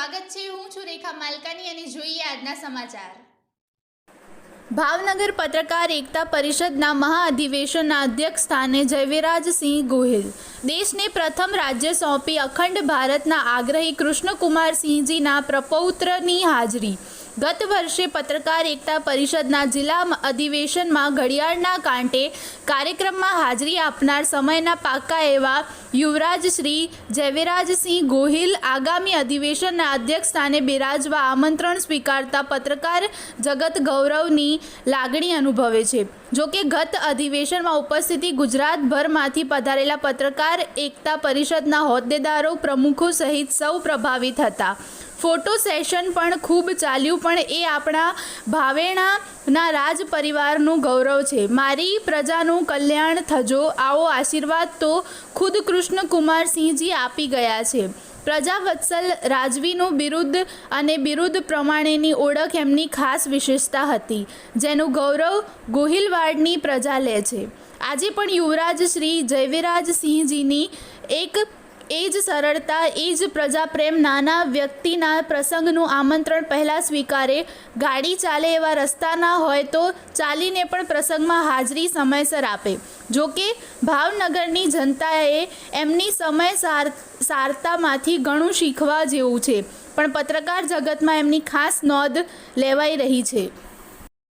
સ્વાગત છે. હું છું રેખા માલકાની અને જોઈએ આજના સમાચાર. ભાવનગર પત્રકાર એકતા પરિષદના મહાઅધિવેશનના અધ્યક્ષ સ્થાને જયવિરાજસિંહ ગોહિલ. દેશને પ્રથમ રાજ્ય સોંપી અખંડ ભારતના આગ્રહી કૃષ્ણકુમારસિંહજીના પ્રપૌત્રની હાજરી. ગત વર્ષે પત્રકાર એકતા પરિષદના જિલ્લા અધિવેશનમાં ઘડિયાળના કાંટે કાર્યક્રમમાં હાજરી આપનાર સમયના પાક્કા એવા યુવરાજ શ્રી જયવિરાજસિંહ ગોહિલ આગામી અધિવેશનના અધ્યક્ષ સ્થાને બિરાજવા આમંત્રણ સ્વીકારતા પત્રકાર જગત ગૌરવની લાગણી અનુભવે છે. જોકે ગત અધિવેશનમાં ઉપસ્થિતિ ગુજરાતભરમાંથી પધારેલા પત્રકાર એકતા પરિષદના હોદ્દેદારો પ્રમુખો સહિત સૌ પ્રભાવિત હતા. ફોટો સેશન પણ ખૂબ ચાલ્યું પણ એ આપણા ભાવેણાના રાજ પરિવારનું ગૌરવ છે. મારી પ્રજાનું કલ્યાણ થજો, આવો આશીર્વાદ તો ખુદ કૃષ્ણકુમારસિંહજી આપી ગયા છે. પ્રજાવત્સલ રાજવીનું બિરુદ અને બિરુદ પ્રમાણેની ઓળખ એમની ખાસ વિશેષતા હતી, જેનું ગૌરવ ગોહિલવાડની પ્રજા લે છે. આજે પણ યુવરાજ શ્રી જયવિરાજસિંહજીની એક એ જ સરળતા, એ જ પ્રજાપ્રેમ નાના વ્યક્તિના પ્રસંગનું આમંત્રણ પહેલાં સ્વીકારે. ગાડી ચાલે એવા રસ્તા ના હોય તો ચાલીને પણ પ્રસંગમાં હાજરી સમયસર આપે. જો કે, ભાવનગરની જનતાએ એમની સમય સાર, સારતામાંથી ઘણું શીખવા જેવું છે, પણ પત્રકાર જગતમાં એમની ખાસ નોંધ લેવાઈ રહી છે.